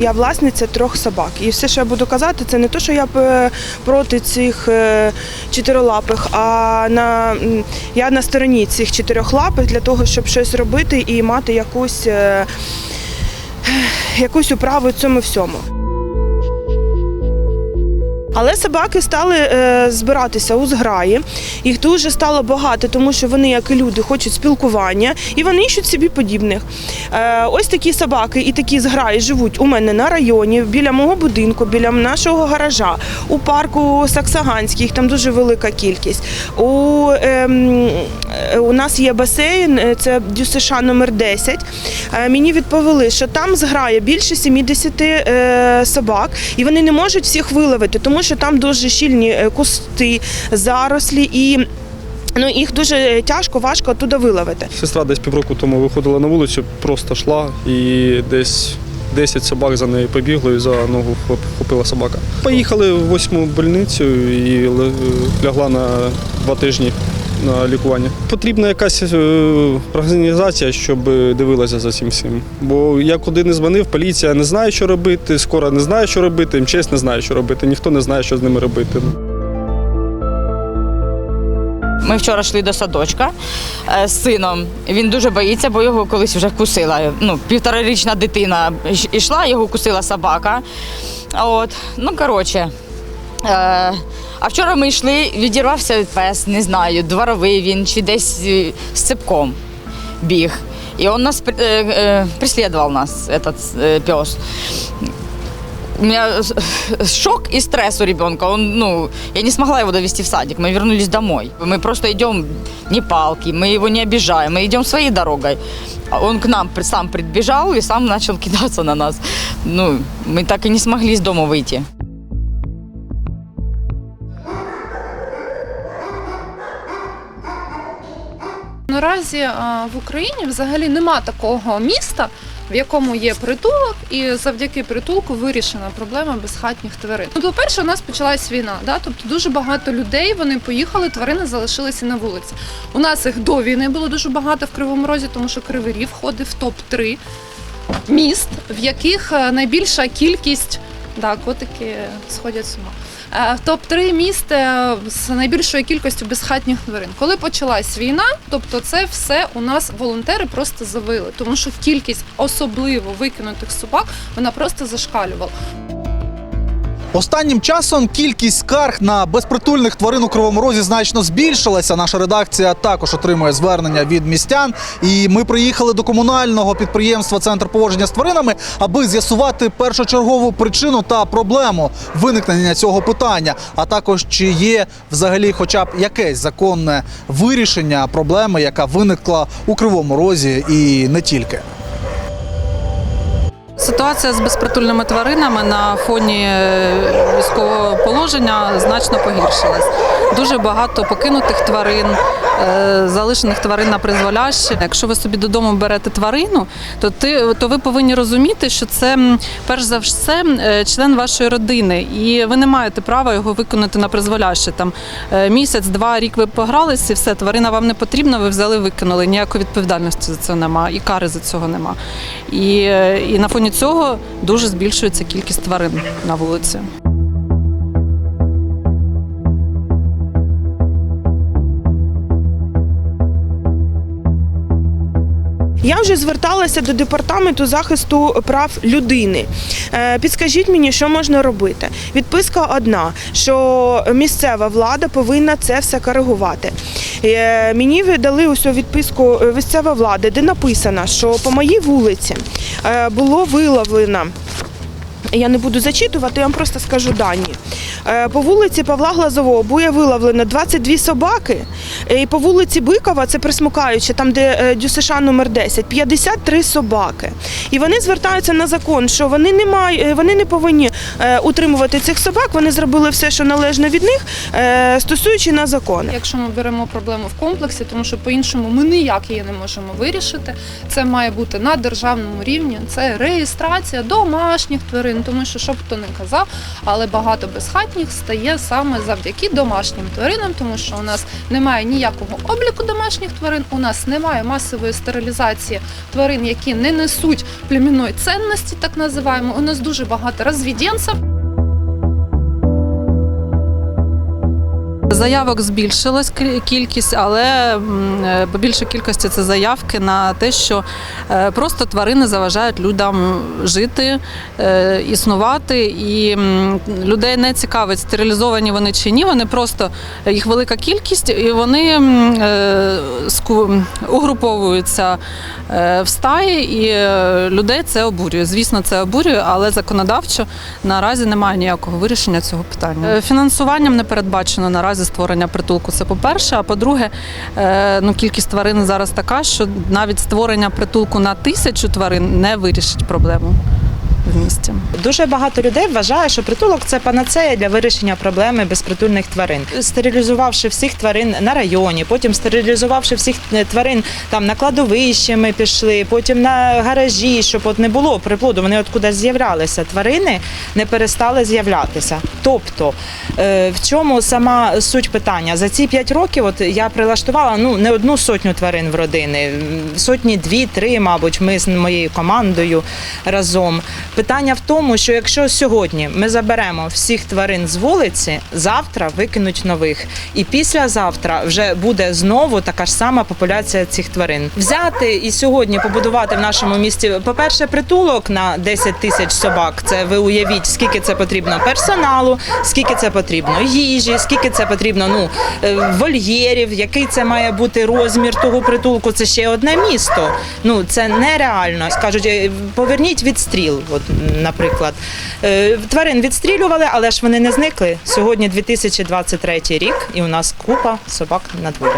Я власниця трьох собак. І все, що я буду казати, це не те, що я е, проти цих е, чотирилапих, а на, я на стороні цих чотирьохлапих для того, щоб щось робити і мати якусь, е, якусь управу в цьому всьому. Але собаки стали е, збиратися у зграї. Їх дуже стало багато, тому що вони, як і люди, хочуть спілкування і вони іщуть собі подібних. Е, ось такі собаки і такі зграї живуть у мене на районі, біля мого будинку, біля нашого гаража, у парку Саксаганський, їх там дуже велика кількість. У, ем, у нас є басейн, е, це ДЮСШ номер 10. Е, мені відповіли, що там зграє більше 70 е, собак, і вони не можуть всіх виловити, тому що там дуже щільні е, кусти, зарослі і. Ну, їх дуже тяжко, важко туди виловити. Сестра десь півроку тому виходила на вулицю, просто йшла і десь 10 собак за нею побігли і за ногу вхопила собака. Поїхали в восьму больницю і лягла на два тижні на лікування. Потрібна якась е, організація, щоб дивилася за цим всім. Бо я куди не дзвонив, поліція не знає, що робити, скоро не знає, що робити, МЧС не знає, що робити, ніхто не знає, що з ними робити. Ми вчора йшли до садочка е, з сином. Він дуже боїться, бо його колись вже кусила. Ну, півторарічна дитина йш- йшла, його кусила собака. От, ну коротше. Е, а вчора ми йшли, відірвався пес, не знаю, дворовий він чи десь е, з цепком біг. І він нас при- е, е, преслідував нас, этот е, пес. У меня с- шок и стресс у ребенка. Он, ну, я не смогла его довести в садик. Мы вернулись домой. Мы просто идем не палки, мы его не обижаем, мы идем своей дорогой. А он к нам при- сам прибежал и сам начал кидаться на нас. Ну, мы так и не смогли из дома выйти. Наразі в Україні взагалі нема такого міста, в якому є притулок, і завдяки притулку вирішена проблема безхатніх тварин. Ну, по-перше, у нас почалась війна, да? тобто дуже багато людей вони поїхали, тварини залишилися на вулиці. У нас їх до війни було дуже багато в Кривому Розі, тому що Кривий Ріг входив в топ-3 міст, в яких е, найбільша кількість да, котики сходять з ума. Е, В топ-3 міст з найбільшою кількістю безхатніх тварин. Коли почалась війна, тобто це все у нас волонтери просто завили, тому що кількість особливо викинутих собак вона просто зашкалювала. Останнім часом кількість скарг на безпритульних тварин у Кривому Розі значно збільшилася. Наша редакція також отримує звернення від містян. І ми приїхали до комунального підприємства Центр поводження з тваринами, аби з'ясувати першочергову причину та проблему виникнення цього питання, а також чи є взагалі, хоча б якесь законне вирішення проблеми, яка виникла у Кривому Розі, і не тільки. Ситуація з безпритульними тваринами на фоні е, військового положення значно погіршилась. Дуже багато покинутих тварин, е, залишених тварин на призволяще. Якщо ви собі додому берете тварину, то ти то ви повинні розуміти, що це перш за все е, член вашої родини, і ви не маєте права його виконати на призволяще. Там місяць, два, рік ви погралися, і все, тварина вам не потрібна, ви взяли, викинули. Ніякої відповідальності за це нема, і кари за цього нема. І, і на фоні цього дуже збільшується кількість тварин на вулиці. Я вже зверталася до департаменту захисту прав людини. Е, Підскажіть мені, що можна робити. Відписка одна, що місцева влада повинна це все коригувати. Е, Мені видали усю відписку е, місцева влада, де написано, що по моїй вулиці було виловлено. Я не буду зачитувати, я вам просто скажу дані. Е, По вулиці Павла Глазового буде виловлено 22 собаки, е, і по вулиці Бикова, це присмукаючи, там де е, ДЮСШ номер 10, 53 собаки. І вони звертаються на закон, що вони не мають, вони не повинні утримувати цих собак. Вони зробили все, що належно від них, стосуючи на закон. Якщо ми беремо проблему в комплексі, тому що по-іншому ми ніяк її не можемо вирішити. Це має бути на державному рівні. Це реєстрація домашніх тварин, тому що що б хто не казав, але багато безхатніх безхатніх стає саме завдяки домашнім тваринам, тому що у нас немає ніякого обліку домашніх тварин, у нас немає масової стерилізації тварин, які не несуть племінної цінності, так називаємо. У нас дуже багато розвіденців. Заявок збільшилась кількість, але е, по більшій кількості це заявки на те, що е, просто тварини заважають людям жити, е, існувати, і людей не цікавить, стерилізовані вони чи ні. Вони просто їх велика кількість, і вони угруповуються в стаї, і людей це обурює. Звісно, це обурює, але законодавчо наразі немає ніякого вирішення цього питання. Фінансуванням не передбачено наразі створення притулку. Це по-перше. А по-друге, е, ну кількість тварин зараз така, що навіть створення притулку на тисячу тварин не вирішить проблему в місті. Дуже багато людей вважає, що притулок це панацея для вирішення проблеми безпритульних тварин. Стерилізувавши всіх тварин на районі, потім стерилізувавши всіх е, тварин там на кладовище ми пішли, потім на гаражі, щоб от не було приплоду. Вони от кудись з'являлися. Тварини не перестали з'являтися. Тобто, е, в чому сама суть питання? За ці п'ять років от я прилаштувала ну не одну сотню тварин в родини, сотні дві-три, мабуть, ми з моєю командою разом. Питання в тому, що якщо сьогодні ми заберемо всіх тварин з вулиці, завтра викинуть нових, і післязавтра вже буде знову така ж сама популяція цих тварин. Взяти і сьогодні побудувати в нашому місті, по-перше, притулок на 10 тисяч собак. Це ви уявіть, скільки це потрібно персоналу, скільки це потрібно їжі, скільки це потрібно ну е, вольєрів, який це має бути розмір того притулку. Це ще одне місто. Ну це нереально. Скажуть, е, поверніть відстріл. От, наприклад, Е, тварин відстрілювали, але ж вони не зникли. Сьогодні 2023 рік, і у нас купа собак на дворі.